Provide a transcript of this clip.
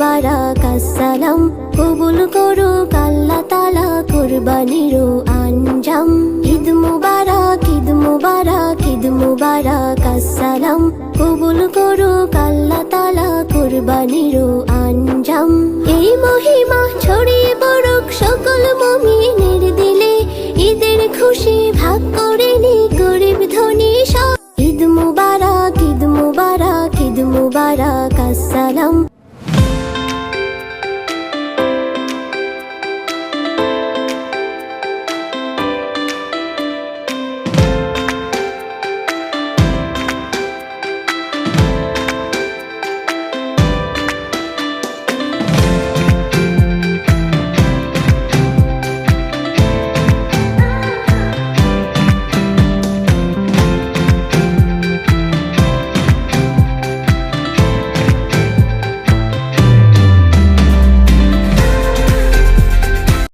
মোবারক কবুল করো আল্লাহ তালা কোরবানির আঞ্জাম। ঈদ মোবারক, ঈদ ঈদ কবুল আল্লাহ তালা আঞ্জাম। এই মহিমা ছড়িয়ে পড়ুক সকল মমিনের দিলে, ঈদের খুশি ভাগ করে